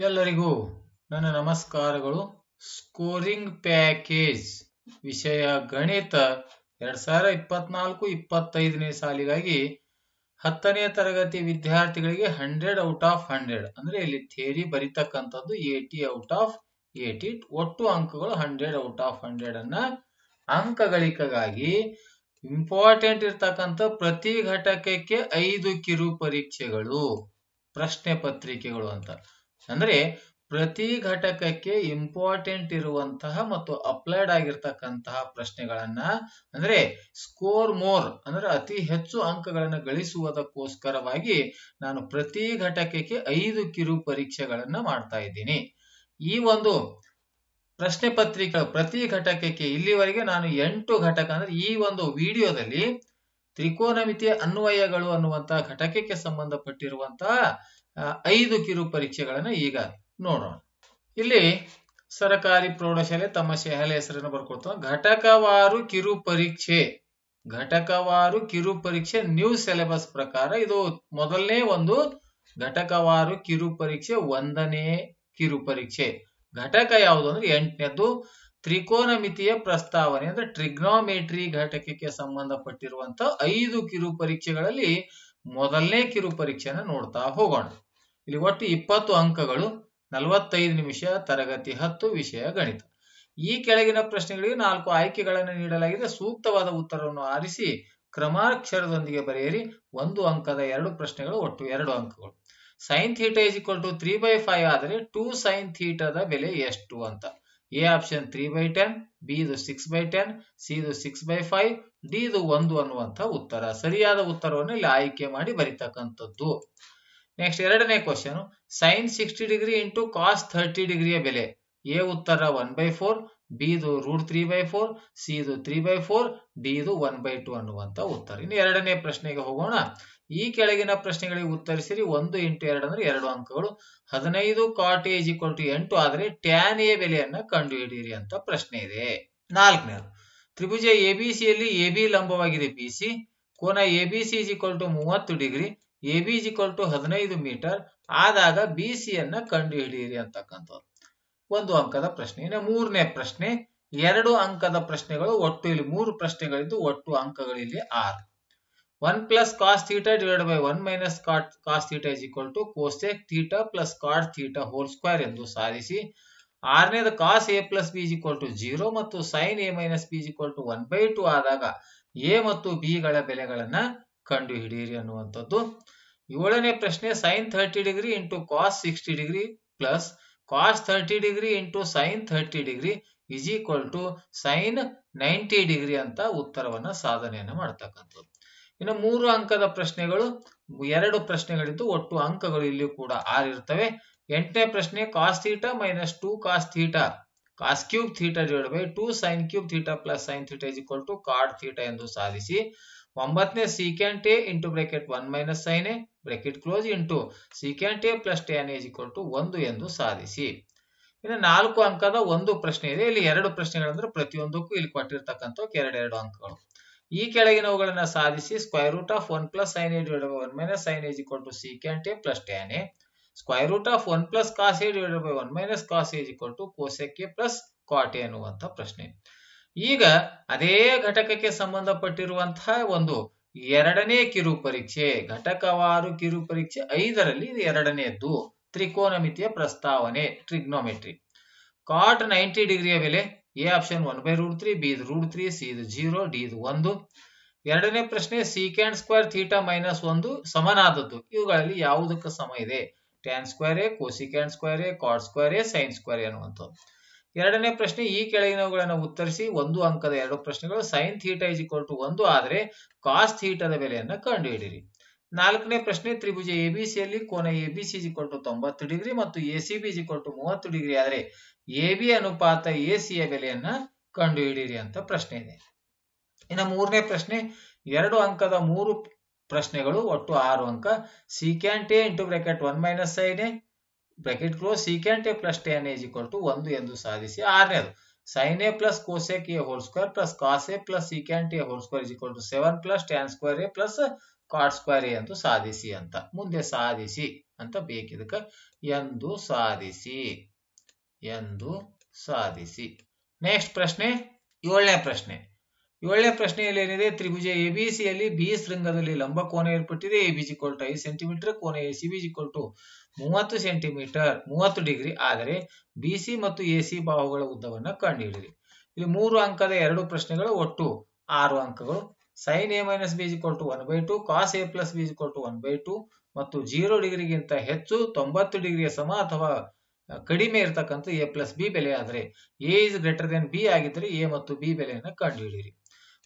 ಎಲ್ಲರಿಗೂ ನನ್ನ ನಮಸ್ಕಾರಗಳು. ಸ್ಕೋರಿಂಗ್ ಪ್ಯಾಕೇಜ್ ವಿಷಯ ಗಣಿತ ಎರಡ್ ಸಾವಿರ ಇಪ್ಪತ್ನಾಲ್ಕು ಇಪ್ಪತ್ತೈದನೇ ಸಾಲಿಗಾಗಿ ಹತ್ತನೇ ತರಗತಿ ವಿದ್ಯಾರ್ಥಿಗಳಿಗೆ ಹಂಡ್ರೆಡ್ ಔಟ್ ಆಫ್ ಹಂಡ್ರೆಡ್ ಅಂದ್ರೆ ಇಲ್ಲಿ ಥಿಯರಿ ಬರಿತಕ್ಕಂಥದ್ದು ಏಟಿ ಔಟ್ ಆಫ್ ಏಟಿ ಒಟ್ಟು ಅಂಕಗಳು ಹಂಡ್ರೆಡ್ ಔಟ್ ಆಫ್ ಹಂಡ್ರೆಡ್ ಅನ್ನ ಅಂಕಗಳಿಕೆಗಾಗಿ ಇಂಪಾರ್ಟೆಂಟ್ ಇರ್ತಕ್ಕಂಥ ಪ್ರತಿ ಘಟಕಕ್ಕೆ ಐದು ಕಿರು ಪರೀಕ್ಷೆಗಳು ಪ್ರಶ್ನೆ ಪತ್ರಿಕೆಗಳು ಅಂತ. ಅಂದ್ರೆ ಪ್ರತಿ ಘಟಕಕ್ಕೆ ಇಂಪಾರ್ಟೆಂಟ್ ಇರುವಂತಹ ಮತ್ತು ಅಪ್ಲೈಡ್ ಆಗಿರ್ತಕ್ಕಂತಹ ಪ್ರಶ್ನೆಗಳನ್ನ, ಅಂದ್ರೆ ಸ್ಕೋರ್ ಮೋರ್ ಅಂದ್ರೆ ಅತಿ ಹೆಚ್ಚು ಅಂಕಗಳನ್ನು ಗಳಿಸುವುದಕ್ಕೋಸ್ಕರವಾಗಿ ನಾನು ಪ್ರತಿ ಘಟಕಕ್ಕೆ ಐದು ಕಿರು ಪರೀಕ್ಷೆಗಳನ್ನ ಮಾಡ್ತಾ ಇದ್ದೀನಿ. ಈ ಒಂದು ಪ್ರಶ್ನೆ ಪತ್ರಿಕೆ ಪ್ರತಿ ಘಟಕಕ್ಕೆ ಇಲ್ಲಿವರೆಗೆ ನಾನು ಎಂಟು ಘಟಕ, ಅಂದ್ರೆ ಈ ಒಂದು ವಿಡಿಯೋದಲ್ಲಿ ತ್ರಿಕೋನಮಿತಿ ಅನ್ವಯಗಳು ಅನ್ನುವಂತಹ ಘಟಕಕ್ಕೆ ಸಂಬಂಧಪಟ್ಟಿರುವಂತಹ ಐದು ಕಿರು ಪರೀಕ್ಷೆಗಳನ್ನ ಈಗ ನೋಡೋಣ. ಇಲ್ಲಿ ಸರಕಾರಿ ಪ್ರೌಢಶಾಲೆ ತಮ್ಮ ಶಾಲೆ ಹೆಸರನ್ನು ಬರ್ಕೊಡ್ತಾ. ಘಟಕವಾರು ಕಿರು ಪರೀಕ್ಷೆ. ಘಟಕವಾರು ಕಿರು ಪರೀಕ್ಷೆ ನ್ಯೂ ಸಿಲೆಬಸ್ ಪ್ರಕಾರ ಇದು ಮೊದಲನೇ ಒಂದು ಘಟಕವಾರು ಕಿರು ಪರೀಕ್ಷೆ, ಒಂದನೇ ಕಿರು ಪರೀಕ್ಷೆ. ಘಟಕ ಯಾವುದು ಅಂದ್ರೆ ಎಂಟನೇದ್ದು ತ್ರಿಕೋನಮಿತಿಯ ಪ್ರಸ್ತಾವನೆ ಅಂದ್ರೆ ಟ್ರಿಗ್ನೋಮೆಟ್ರಿ ಘಟಕಕ್ಕೆ ಸಂಬಂಧಪಟ್ಟಿರುವಂತ ಐದು ಕಿರು ಪರೀಕ್ಷೆಗಳಲ್ಲಿ ಮೊದಲನೇ ಕಿರು ಪರೀಕ್ಷೆನ ನೋಡ್ತಾ ಹೋಗೋಣ. ಇಲ್ಲಿ ಒಟ್ಟು ಇಪ್ಪತ್ತು ಅಂಕಗಳು ನಲವತ್ತೈದು ನಿಮಿಷ ತರಗತಿ ಹತ್ತು ವಿಷಯ ಗಣಿತ. ಈ ಕೆಳಗಿನ ಪ್ರಶ್ನೆಗಳಿಗೆ ನಾಲ್ಕು ಆಯ್ಕೆಗಳನ್ನು ನೀಡಲಾಗಿದೆ. ಸೂಕ್ತವಾದ ಉತ್ತರವನ್ನು ಆರಿಸಿ ಕ್ರಮಾಕ್ಷರದೊಂದಿಗೆ ಬರೆಯಿರಿ. ಒಂದು ಅಂಕದ ಎರಡು ಪ್ರಶ್ನೆಗಳು, ಒಟ್ಟು ಎರಡು ಅಂಕಗಳು. Sine theta is equal to three by five ಆದರೆ ಟೂ ಸೈನ್ ಥೀಟದ ಬೆಲೆ ಎಷ್ಟು ಅಂತ. A option three by ten B ಇದು ಸಿಕ್ಸ್ ಬೈ ಟೆನ್ ಸಿ ಇದು ಸಿಕ್ಸ್ ಬೈ ಫೈವ್ ಡಿ ಇದು ಒಂದು ಅನ್ನುವಂಥ ಉತ್ತರ. ಸರಿಯಾದ ಉತ್ತರವನ್ನು ಇಲ್ಲಿ ಆಯ್ಕೆ ಮಾಡಿ ಬರಿತಕ್ಕಂಥದ್ದು. ನೆಕ್ಸ್ಟ್ ಎರಡನೇ question sine sixty degree into cos thirty ಡಿಗ್ರಿಯ ಬೆಲೆ. ಎ ಉತ್ತರ ಒನ್ ಬೈ ಫೋರ್ ಬಿ ಇದು root three by four C ಇದು ತ್ರೀ ಬೈ ಫೋರ್ ಡಿ ಇದು ಒನ್ ಬೈ ಟು ಅನ್ನುವಂತ ಉತ್ತರ. ಇನ್ನು ಎರಡನೇ ಪ್ರಶ್ನೆಗೆ ಹೋಗೋಣ. ಈ ಕೆಳಗಿನ ಪ್ರಶ್ನೆಗಳಿಗೆ ಉತ್ತರಿಸಿರಿ. ಒಂದು ಇಂಟು ಎರಡು ಅಂದ್ರೆ ಎರಡು ಅಂಕಗಳು. ಹದಿನೈದು ಕಾಟ್ ಇಕ್ವಲ್ ಟು ಎಂಟು ಆದರೆ ಟ್ಯಾನ್ ಎ ಬೆಲೆಯನ್ನ ಕಂಡುಹಿಡಿಯಿರಿ ಅಂತ ಪ್ರಶ್ನೆ ಇದೆ. ನಾಲ್ಕನೇದು. ತ್ರಿಭುಜ ಎ ಬಿ ಸಿಯಲ್ಲಿ ಎ ಬಿ ಲಂಬವಾಗಿದೆ. ಬಿ ಸಿ ಕೋನ A B C equal to ಮೂವತ್ತು degree A B is equal to ಹದಿನೈದು ಮೀಟರ್ ಆದಾಗ ಬಿ ಸಿಯನ್ನ ಕಂಡುಹಿಡಿಯಿರಿ ಅಂತಕ್ಕಂಥದ್ದು. ಒಂದು ಅಂಕದ ಪ್ರಶ್ನೆ. ಇನ್ನು ಮೂರನೇ ಪ್ರಶ್ನೆ. ಎರಡು ಅಂಕದ ಪ್ರಶ್ನೆಗಳು ಒಟ್ಟು ಇಲ್ಲಿ ಮೂರು ಪ್ರಶ್ನೆಗಳಿದ್ದು ಒಟ್ಟು ಅಂಕಗಳಿಲ್ಲಿ ಆರು. One plus cos theta divide by one minus cot cos theta is equal to cosec theta plus cot theta whole square ಎಂದು ಸಾಧಿಸಿ ಆರನೇದು cos A plus B equal to zero ಮತ್ತು sine A minus B equal to one by two ಆದಾಗ A ಮತ್ತು B ಗಳ ಬೆಲೆಗಳನ್ನ ಕಂಡು ಹಿಡಿಯಿರಿ ಅನ್ನುವಂಥದ್ದು. ಏಳನೇ ಪ್ರಶ್ನೆ sine thirty degree into cos sixty degree plus cos thirty degree into sine thirty degree is equal to sine ninety degree ಅಂತ ಉತ್ತರವನ್ನ ಸಾಧನೆಯನ್ನ ಮಾಡ್ತಕ್ಕಂಥದ್ದು. ಇನ್ನು ಮೂರು ಅಂಕದ ಪ್ರಶ್ನೆಗಳು, ಎರಡು ಪ್ರಶ್ನೆಗಳಿದ್ದು ಒಟ್ಟು ಅಂಕಗಳು ಇಲ್ಲಿ ಕೂಡ ಆರ್ ಇರ್ತವೆ. ಎಂಟನೇ ಪ್ರಶ್ನೆ cos theta minus two cos theta cos cube theta divide by two sine cube theta plus sine theta is equal to cot theta ಎಂದು ಸಾಧಿಸಿ ಒಂಬತ್ತನೇ secant A into bracket one minus sine A bracket close into secant A plus tan is equal to ಒಂದು ಎಂದು ಸಾಧಿಸಿ. ಇನ್ನು ನಾಲ್ಕು ಅಂಕದ ಒಂದು ಪ್ರಶ್ನೆ ಇದೆ. ಇಲ್ಲಿ ಎರಡು ಪ್ರಶ್ನೆಗಳಂದ್ರೆ ಪ್ರತಿಯೊಂದಕ್ಕೂ ಇಲ್ಲಿ ಕೊಟ್ಟಿರ್ತಕ್ಕಂಥ ಎರಡೆರಡು ಅಂಕಗಳು. ಈ ಕೆಳಗಿನವುಗಳನ್ನ ಸಾಧಿಸಿ square root of one plus sine A divide by one minus sine is equal to secant A plus tan A square root of one plus cos A divide by one minus cos A equal to cosec A plus cot A ಅನ್ನುವಂಥ ಪ್ರಶ್ನೆ. ಈಗ ಅದೇ ಘಟಕಕ್ಕೆ ಸಂಬಂಧಪಟ್ಟಿರುವಂತಹ ಒಂದು ಎರಡನೇ ಕಿರು ಪರೀಕ್ಷೆ ಘಟಕವಾರು ಕಿರು ಪರೀಕ್ಷೆ ಐದರಲ್ಲಿ ಇದು ಎರಡನೆಯದ್ದು, ತ್ರಿಕೋನಮಿತಿಯ ಪ್ರಸ್ತಾವನೆ, ಟ್ರಿಗ್ನೋಮೆಟ್ರಿ. ಕಾಟ್ ನೈಂಟಿ ಡಿಗ್ರಿಯ ಬೆಲೆ A option one by root three, B root three, C ಇದು ಜೀರೋ, ಡಿ ಇದು ಒಂದು. ಎರಡನೇ ಪ್ರಶ್ನೆ ಸೀಕ್ಯಾಂಡ್ ಸ್ಕ್ವೇರ್ ಥೀಟಾ ಮೈನಸ್ ಒಂದು ಸಮನಾದದ್ದು. ಇವುಗಳಲ್ಲಿ ಯಾವುದಕ್ಕೆ ಸಮ ಇದೆ? Tan square A cosecant square A cot square A sine square A ಅನ್ನುವಂಥದ್ದು. ಎರಡನೇ ಪ್ರಶ್ನೆ ಈ ಕೆಳಗಿನವುಗಳನ್ನು ಉತ್ತರಿಸಿ ಒಂದು ಅಂಕದ ಎರಡು ಪ್ರಶ್ನೆಗಳು sine theta is equal to ಒಂದು ಆದರೆ ಕಾಸ್ ಥೀಟಾದ ಬೆಲೆಯನ್ನು ಕಂಡುಹಿಡಿಯಿರಿ. ನಾಲ್ಕನೇ ಪ್ರಶ್ನೆ ತ್ರಿಭುಜ ಎ ಬಿ ಸಿಯಲ್ಲಿ ಕೋನ ಎ ಬಿ ಸಿ ಟು ತೊಂಬತ್ತು ಡಿಗ್ರಿ ಮತ್ತು ಎ ಸಿ ಬಿ ಟು ಮೂವತ್ತು ಡಿಗ್ರಿ ಆದರೆ ಎ ಬಿ ಅನುಪಾತ ಎ ಸಿಯ ಬೆಲೆಯನ್ನ ಕಂಡುಹಿಡಿಯಿರಿ ಅಂತ ಪ್ರಶ್ನೆ ಇದೆ. ಇನ್ನು ಮೂರನೇ ಪ್ರಶ್ನೆ ಎರಡು ಅಂಕದ ಮೂರು ಪ್ರಶ್ನೆಗಳು ಒಟ್ಟು ಆರು ಅಂಕ secant into bracket one minus sine bracket close secant A plus tan A equal to ಒಂದು ಎಂದು ಸಾಧಿಸಿ ಆರನೇದು sine A plus cosec A whole square plus cos A plus secant A whole square equal to seven plus tan square A plus cot square A ಎಂದು ಸಾಧಿಸಿ ಅಂತ. ಮುಂದೆ ಸಾಧಿಸಿ ಅಂತ ಬೇಕಿದಕ್ಕೆ ಎಂದು ಸಾಧಿಸಿ. ಎಂದು ಸಾಧಿಸಿ. ನೆಕ್ಸ್ಟ್ ಪ್ರಶ್ನೆ, ಏಳನೇ ಪ್ರಶ್ನೆ. ಏಳನೇ ಪ್ರಶ್ನೆಯಲ್ಲಿ ಏನಿದೆ ತ್ರಿಭುಜ ಎ ಬಿ ಶೃಂಗದಲ್ಲಿ ಲಂಬ ಕೋನ ಏರ್ಪಟ್ಟಿದೆ. A B is equal to ಐದು ಸೆಂಟಿಮೀಟರ್ ಕೋನ ಎಸಿಬಿ ಇಕ್ವಲ್ ಟು ಮೂವತ್ತು ಸೆಂಟಿಮೀಟರ್ ಮೂವತ್ತು ಡಿಗ್ರಿ ಆದರೆ ಬಿಸಿ ಮತ್ತು ಎಸಿ ಬಾಹುಗಳ ಉದ್ದವನ್ನು ಕಂಡುಹಿಡಿಯಿರಿ. ಇಲ್ಲಿ ಮೂರು ಅಂಕದ ಎರಡು ಪ್ರಶ್ನೆಗಳು, ಒಟ್ಟು ಆರು ಅಂಕಗಳು. Sine A minus B is equal to one by two cos A plus B is equal to one by two ಮತ್ತು ಜೀರೋ ಡಿಗ್ರಿಗಿಂತ ಹೆಚ್ಚು, ತೊಂಬತ್ತು ಡಿಗ್ರಿಯ ಸಮ ಅಥವಾ ಕಡಿಮೆ ಇರತಕ್ಕಂಥ ಎ ಪ್ಲಸ್ ಬಿ ಬೆಲೆ. ಆದರೆ A is greater than B ಆಗಿದ್ದರೆ ಎ ಮತ್ತು ಬಿ ಬೆಲೆಯನ್ನು ಕಂಡುಹಿಡಿಯಿರಿ.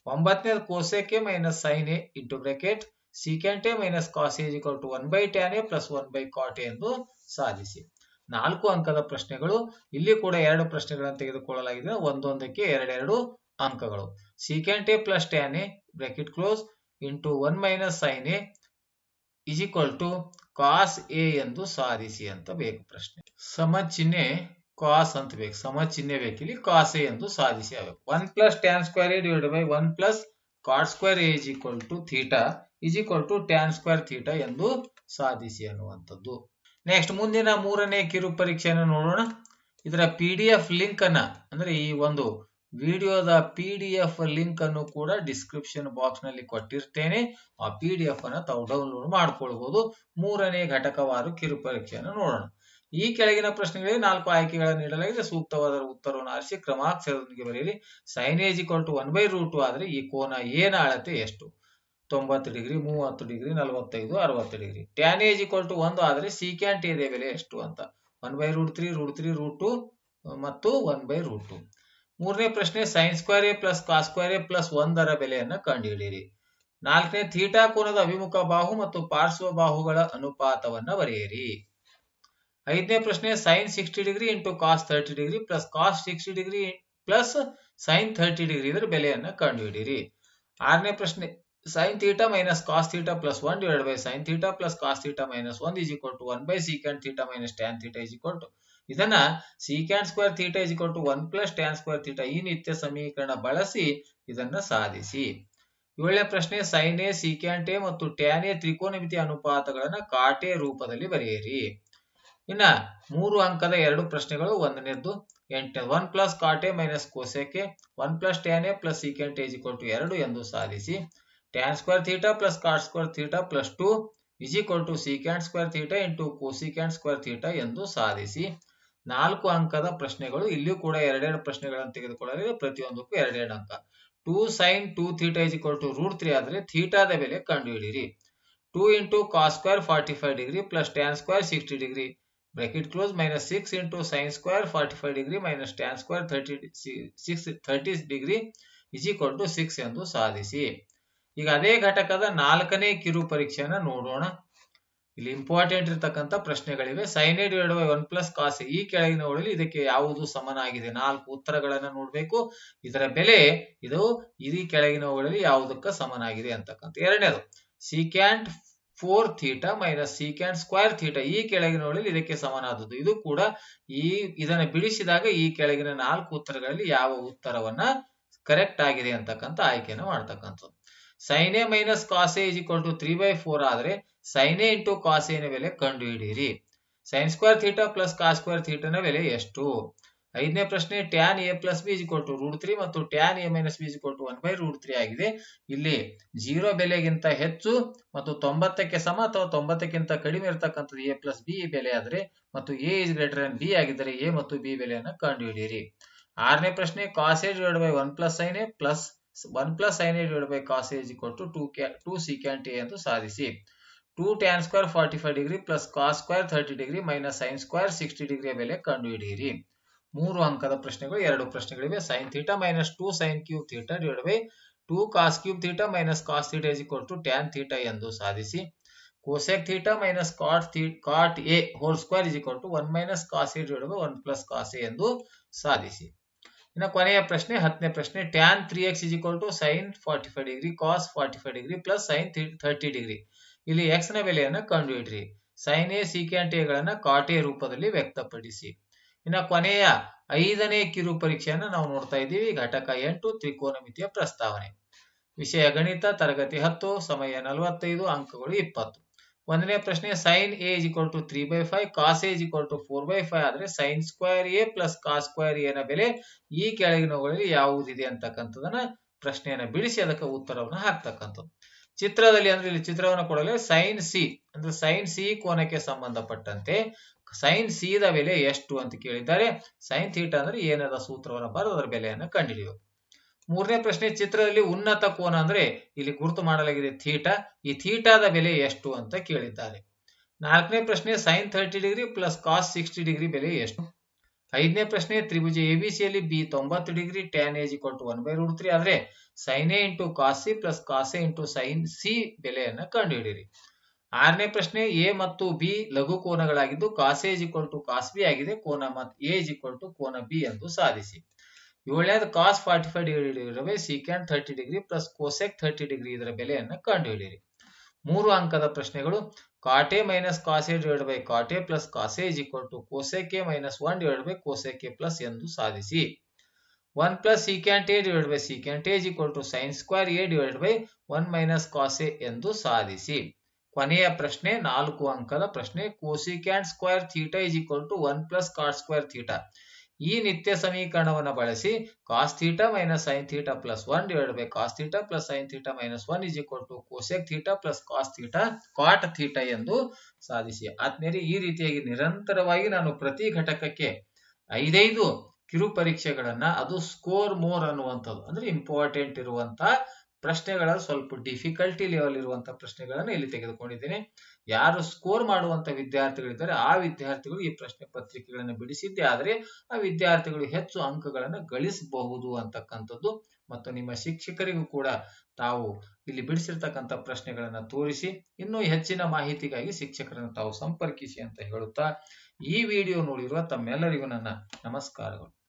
ಒಂಬತ್ತನೇದು cosec minus sine A into bracket secant A minus cos A equal to one by tan A plus one by cot A ಎಂದು ಸಾಧಿಸಿ. ನಾಲ್ಕು ಅಂಕದ ಪ್ರಶ್ನೆಗಳು, ಇಲ್ಲಿ ಕೂಡ ಎರಡು ಪ್ರಶ್ನೆಗಳನ್ನು ತೆಗೆದುಕೊಳ್ಳಲಾಗಿದೆ. ಒಂದೊಂದಕ್ಕೆ ಎರಡೆರಡು ಅಂಕಗಳು. Secant A plus tan A bracket close into one minus sine A is two cos A ಎಂದು ಸಾಧಿಸಿ ಅಂತ ಬೇಕು ಪ್ರಶ್ನೆ. ಸಮ ಚಿಹ್ನೆ ಕಾಸ್ ಅಂತ ಬೇಕು. ಸಮ ಚಿಹ್ನೆ ಬೇಕಿಲ್ಲಿ ಕಾಸ್ ಎ ಎಂದು ಸಾಧಿಸಿ ಆಗಬೇಕು. One plus tan square A divide by one plus cot square A is equal to theta is equal to tan square theta ಎಂದು ಸಾಧಿಸಿ ಅನ್ನುವಂಥದ್ದು. ನೆಕ್ಸ್ಟ್ ಮುಂದಿನ ಮೂರನೇ ಕಿರು ಪರೀಕ್ಷೆಯನ್ನು ನೋಡೋಣ. ಇದರ ಪಿ ಡಿ ಎಫ್ ಲಿಂಕ್ ಅನ್ನ, ಅಂದ್ರೆ ಈ ಒಂದು ವಿಡಿಯೋದ ಪಿ ಡಿ ಎಫ್ ಲಿಂಕ್ ಅನ್ನು ಕೂಡ ಡಿಸ್ಕ್ರಿಪ್ಷನ್ ಬಾಕ್ಸ್ನಲ್ಲಿ ಕೊಟ್ಟಿರ್ತೇನೆ. ಆ ಪಿ ಡಿ ಎಫ್ ಅನ್ನ ತಾವು ಡೌನ್ಲೋಡ್ ಮಾಡ್ಕೊಳ್ಬಹುದು ಮೂರನೇ ಘಟಕವಾರು ಕಿರು ಪರೀಕ್ಷೆಯನ್ನು ನೋಡೋಣ. ಈ ಕೆಳಗಿನ ಪ್ರಶ್ನೆಗಳಿಗೆ ನಾಲ್ಕು ಆಯ್ಕೆಗಳನ್ನು ನೀಡಲಾಗಿದೆ. ಸೂಕ್ತವಾದ ಉತ್ತರವನ್ನು ಆರಿಸಿ ಕ್ರಮಾಕ್ಷರದೊಂದಿಗೆ ಬರೆಯಿರಿ. A equal to one by root ಆದ್ರೆ ಈ ಕೋನ ಏನ ಅಳತೆ ಎಷ್ಟು? ತೊಂಬತ್ತು ಡಿಗ್ರಿ, ಮೂವತ್ತು ಡಿಗ್ರಿ, ನಲವತ್ತೈದು, ಅರವತ್ತು degree. Tan A equal to ಒಂದು ಆದ್ರೆ ಟಿ ಇದೆ ಬೆಲೆ ಎಷ್ಟು ಅಂತ. One by root three root three root two ಮತ್ತು ಒನ್ ಬೈ ರೂಟ್ ಟು ಮೂರನೇ ಪ್ರಶ್ನೆ sine square A plus cos square A plus ಒಂದರ ಬೆಲೆಯನ್ನ ಕಂಡುಹಿಡಿಯಿರಿ. ನಾಲ್ಕನೇ ಥೀಟಾ ಕೋನದ ಅಭಿಮುಖ ಬಾಹು ಮತ್ತು ಪಾರ್ಶ್ವ ಬಾಹುಗಳ ಅನುಪಾತವನ್ನ ಬರೆಯಿರಿ. ಐದನೇ ಪ್ರಶ್ನೆ sine sixty degree into cos thirty degree plus cos sixty degree plus sine thirty degree ಇದ್ರ ಬೆಲೆಯನ್ನು ಕಂಡುಹಿಡಿಯಿರಿ. ಆರನೇ ಪ್ರಶ್ನೆ sine theta minus cos theta plus one divide by sine theta plus cos theta minus one is equal to one by secant theta minus tan theta is equal to ಇದನ್ನ secant square theta is equal to one plus tan square theta ಈ ನಿತ್ಯ ಸಮೀಕರಣ ಬಳಸಿ ಇದನ್ನ ಸಾಧಿಸಿ. ಏಳನೇ ಪ್ರಶ್ನೆ sine A secant A ಮತ್ತು ಟ್ಯಾನ್ ಎ ತ್ರಿಕೋನಮಿತಿ ಅನುಪಾತಗಳನ್ನ ಕಾಟೆ ರೂಪದಲ್ಲಿ ಬರೆಯಿರಿ. ಇನ್ನ ಮೂರು ಅಂಕದ ಎರಡು ಪ್ರಶ್ನೆಗಳು ಒಂದನೇದ್ದು ಎಂಟನೇ one plus cot minus cosec one plus tan A plus secant A equal to ಎರಡು ಎಂದು ಸಾಧಿಸಿ. Tan square theta plus cot square theta plus two is equal to secant square theta into cosecant square theta ಎಂದು ಸಾಧಿಸಿ. ನಾಲ್ಕು ಅಂಕದ ಪ್ರಶ್ನೆಗಳು, ಇಲ್ಲಿಯೂ ಕೂಡ ಎರಡೆರಡು ಪ್ರಶ್ನೆಗಳನ್ನು ತೆಗೆದುಕೊಳ್ಳಲಿದೆ ಪ್ರತಿಯೊಂದಕ್ಕೂ ಎರಡೆರಡು ಅಂಕ. Two sine two theta is equal to root three ಆದರೆ ಥೀಟಾದ ಬೆಲೆ ಕಂಡುಹಿಡಿಯಿರಿ. Two into cos square forty five degree plus tan square sixty degree bracket close minus six into sine square forty five degree minus tan square thirty six degree degree is equal to six ಎಂದು ಸಾಧಿಸಿ. ಈಗ ಅದೇ ಘಟಕದ ನಾಲ್ಕನೇ ಕಿರು ಪರೀಕ್ಷೆಯನ್ನು ನೋಡೋಣ. ಇಲ್ಲಿ ಇಂಪಾರ್ಟೆಂಟ್ ಇರತಕ್ಕಂತ ಪ್ರಶ್ನೆಗಳಿವೆ. Sine A divide by one plus cos ಈ ಕೆಳಗಿನವುಗಳಲ್ಲಿ ಇದಕ್ಕೆ ಯಾವುದು ಸಮನಾಗಿದೆ? ನಾಲ್ಕು ಉತ್ತರಗಳನ್ನು ನೋಡಬೇಕು. ಇದರ ಬೆಲೆ ಇದು ಈ ಕೆಳಗಿನವುಗಳಲ್ಲಿ ಯಾವುದಕ್ಕ ಸಮನಾಗಿದೆ ಅಂತಕ್ಕಂಥ ಎರಡನೇದು. Secant four theta minus secant square theta ಈ ಕೆಳಗಿನವುಗಳಲ್ಲಿ ಇದಕ್ಕೆ ಸಮನಾದದ್ದು. ಇದು ಕೂಡ ಈ, ಇದನ್ನ ಬಿಡಿಸಿದಾಗ ಈ ಕೆಳಗಿನ ನಾಲ್ಕು ಉತ್ತರಗಳಲ್ಲಿ ಯಾವ ಉತ್ತರವನ್ನ ಕರೆಕ್ಟ್ ಆಗಿದೆ ಅಂತಕ್ಕಂಥ ಆಯ್ಕೆಯನ್ನು ಮಾಡ್ತಕ್ಕಂಥದ್ದು. Sine minus cos is equal to three by four ಆದ್ರೆ ಸೈನ್ ಇಂಟು ಕಾಸ್ ಎನ ಬೆಲೆ ಕಂಡುಹಿಡಿಯಿರಿ. Sine square theta plus cos square ಥೀಟಾನ ಬೆಲೆ ಎಷ್ಟು? ಐದನೇ ಪ್ರಶ್ನೆ tan A plus B equal to root three ಮತ್ತು tan A minus B equal to one by root three ಆಗಿದೆ. ಇಲ್ಲಿ ಜೀರೋ ಬೆಲೆಗಿಂತ ಹೆಚ್ಚು ಮತ್ತು ತೊಂಬತ್ತಕ್ಕೆ ಸಮ ಅಥವಾ ತೊಂಬತ್ತಕ್ಕಿಂತ ಕಡಿಮೆ ಇರತಕ್ಕಂಥದ್ದು ಎ ಪ್ಲಸ್ ಬಿ ಬೆಲೆ ಆದರೆ ಮತ್ತು A is greater than B ಆಗಿದ್ದರೆ ಎ ಮತ್ತು ಬಿ ಬೆಲೆಯನ್ನು ಕಂಡುಹಿಡಿಯಿರಿ. ಆರನೇ ಪ್ರಶ್ನೆ cos A divide by one plus sine A plus one plus sine A divide by cos A equal to two two secant A ಎಂದು ಸಾಧಿಸಿ. Two tan square forty five degree plus cos square thirty degree minus sine square sixty ಡಿಗ್ರಿಯ ಬೆಲೆ ಕಂಡುಹಿಡಿಯಿರಿ. ಮೂರು ಅಂಕದ ಪ್ರಶ್ನೆಗಳು, ಎರಡು ಪ್ರಶ್ನೆಗಳಿವೆ. Sine theta minus two sine cube theta divide by two cos cube theta minus cos theta is equal to tan theta ಎಂದು ಸಾಧಿಸಿ. Cosec theta minus cot theta cot A whole square is equal to one minus cos A divide by one plus cos A ಎಂದು ಸಾಧಿಸಿ. ಇನ್ನು ಕೊನೆಯ ಪ್ರಶ್ನೆ, ಹತ್ತನೇ ಪ್ರಶ್ನೆ tan three x is equal to sine forty five degree cos forty five degree plus sine thirty degree ಇಲ್ಲಿ ಎಕ್ಸ್ನ ಬೆಲೆಯನ್ನು ಕಂಡುಹಿಡ್ರಿ. ಸೈನ್ ಎ ಸೀಕ್ಯಾಂಟ್ ಎಗಳನ್ನ ಕಾಟೆ ರೂಪದಲ್ಲಿ ವ್ಯಕ್ತಪಡಿಸಿ. ಇನ್ನು ಕೊನೆಯ ಐದನೇ ಕಿರು ಪರೀಕ್ಷೆಯನ್ನು ನಾವು ನೋಡ್ತಾ ಇದ್ದೀವಿ. ಘಟಕ ಎಂಟು, ತ್ರಿಕೋನಮಿತಿಯ ಪ್ರಸ್ತಾವನೆ. ವಿಷಯ ಗಣಿತ, ತರಗತಿ ಹತ್ತು, ಸಮಯ ನಲವತ್ತೈದು, ಅಂಕಗಳು ಇಪ್ಪತ್ತು. ಒಂದನೇ ಪ್ರಶ್ನೆ sine A equal to three by five cos A equal to four by five ಆದ್ರೆ sine square A plus cos square ಎನ ಬೆಲೆ ಈ ಕೆಳಗಿನವುಗಳಲ್ಲಿ ಯಾವುದಿದೆ ಅಂತಕ್ಕಂಥದನ್ನ ಪ್ರಶ್ನೆಯನ್ನ ಬಿಡಿಸಿ ಅದಕ್ಕೆ ಉತ್ತರವನ್ನು ಹಾಕ್ತಕ್ಕಂಥದ್ದು. ಚಿತ್ರದಲ್ಲಿ ಅಂದ್ರೆ ಇಲ್ಲಿ ಚಿತ್ರವನ್ನು ಕೊಡಲು ಸೈನ್ ಸಿ ಅಂದ್ರೆ ಸೈನ್ ಸಿ ಕೋನಕ್ಕೆ ಸಂಬಂಧಪಟ್ಟಂತೆ ಸೈನ್ ಸಿ ದ ಬೆಲೆ ಎಷ್ಟು ಅಂತ ಕೇಳಿದ್ದಾರೆ. ಸೈನ್ ಥೀಟಾ ಅಂದ್ರೆ ಏನದ ಸೂತ್ರವನ್ನು ಬರೆದು ಅದರ ಬೆಲೆಯನ್ನು ಕಂಡುಹಿಡಿಯಬೇಕು ಮೂರನೇ ಪ್ರಶ್ನೆ, ಚಿತ್ರದಲ್ಲಿ ಉನ್ನತ ಕೋನ ಅಂದ್ರೆ ಇಲ್ಲಿ ಗುರುತು ಮಾಡಲಾಗಿದೆ ಥೀಟಾ ಈ ಥೀಟಾದ ಬೆಲೆ ಎಷ್ಟು ಅಂತ ಕೇಳಿದ್ದಾರೆ. ನಾಲ್ಕನೇ ಪ್ರಶ್ನೆ sine thirty degree plus cos sixty degree ಬೆಲೆ ಎಷ್ಟು? ಐದನೇ ಪ್ರಶ್ನೆ, ತ್ರಿಭುಜ ಎಬಿಸಿಯಲ್ಲಿ ಬಿ ತೊಂಬತ್ತು degree tan A equal to one by root three ಆದ್ರೆ sine A into cos C plus cos A into sine C ಬೆಲೆಯನ್ನು ಕಂಡುಹಿಡಿಯಿರಿ. ಆರನೇ ಪ್ರಶ್ನೆ, ಎ ಮತ್ತು ಬಿ ಲಘು ಕೋನಗಳಾಗಿದ್ದು cos A equal to cos B ಆಗಿದೆ. ಕೋನ ಮತ್ತು ಎ ಇಕ್ವಲ್ ಟು ಕೋನ ಬಿ ಎಂದು ಸಾಧಿಸಿ. ಏಳನೇದು, cos forty five degree secant thirty degree plus cosec thirty degree ಇದರ ಬೆಲೆಯನ್ನು ಕಂಡುಹಿಡಿಯಿರಿ. ಮೂರು ಅಂಕದ ಪ್ರಶ್ನೆಗಳು, cot A minus cos A divide by cot A plus cos A is equal to cosec A minus one divide by cosec A plus ಎಂದು ಸಾಧಿಸಿ. One plus secant A divide by secant A is equal to sine square A divide by one minus cos A ಎಂದು ಸಾಧಿಸಿ. ಕೊನೆಯ ಪ್ರಶ್ನೆ ನಾಲ್ಕು ಅಂಕದ ಪ್ರಶ್ನೆ cosecant square theta is equal to one plus cot square theta ಈ ನಿತ್ಯ ಸಮೀಕರಣವನ್ನು ಬಳಸಿ cos theta minus sine theta plus one divide by cos theta plus sine theta minus one is equal to cosec theta plus cos theta cot theta ಎಂದು ಸಾಧಿಸಿ. ಆದ್ಮೇಲೆ ಈ ರೀತಿಯಾಗಿ ನಿರಂತರವಾಗಿ ನಾನು ಪ್ರತಿ ಘಟಕಕ್ಕೆ ಐದೈದು ಕಿರು ಪರೀಕ್ಷೆಗಳನ್ನ ಅದು ಸ್ಕೋರ್ ಮೋರ್ ಅನ್ನುವಂಥದ್ದು, ಅಂದ್ರೆ ಇಂಪಾರ್ಟೆಂಟ್ ಇರುವಂತ ಪ್ರಶ್ನೆಗಳ ಸ್ವಲ್ಪ ಡಿಫಿಕಲ್ಟಿ ಲೆವೆಲ್ ಇರುವಂತಹ ಪ್ರಶ್ನೆಗಳನ್ನು ಇಲ್ಲಿ ತೆಗೆದುಕೊಂಡಿದ್ದೇನೆ. ಯಾರು ಸ್ಕೋರ್ ಮಾಡುವಂತ ವಿದ್ಯಾರ್ಥಿಗಳಿದ್ದಾರೆ, ಆ ವಿದ್ಯಾರ್ಥಿಗಳು ಈ ಪ್ರಶ್ನೆ ಪತ್ರಿಕೆಗಳನ್ನು ಬಿಡಿಸಿದ್ದೆ ಆದರೆ ಆ ವಿದ್ಯಾರ್ಥಿಗಳು ಹೆಚ್ಚು ಅಂಕಗಳನ್ನು ಗಳಿಸಬಹುದು ಅಂತಕ್ಕಂಥದ್ದು. ಮತ್ತು ನಿಮ್ಮ ಶಿಕ್ಷಕರಿಗೂ ಕೂಡ ತಾವು ಇಲ್ಲಿ ಬಿಡಿಸಿರ್ತಕ್ಕಂಥ ಪ್ರಶ್ನೆಗಳನ್ನ ತೋರಿಸಿ, ಇನ್ನೂ ಹೆಚ್ಚಿನ ಮಾಹಿತಿಗಾಗಿ ಶಿಕ್ಷಕರನ್ನು ತಾವು ಸಂಪರ್ಕಿಸಿ ಅಂತ ಹೇಳುತ್ತಾ ಈ ವಿಡಿಯೋ ನೋಡಿರುವ ತಮ್ಮೆಲ್ಲರಿಗೂ ನನ್ನ ನಮಸ್ಕಾರಗಳು.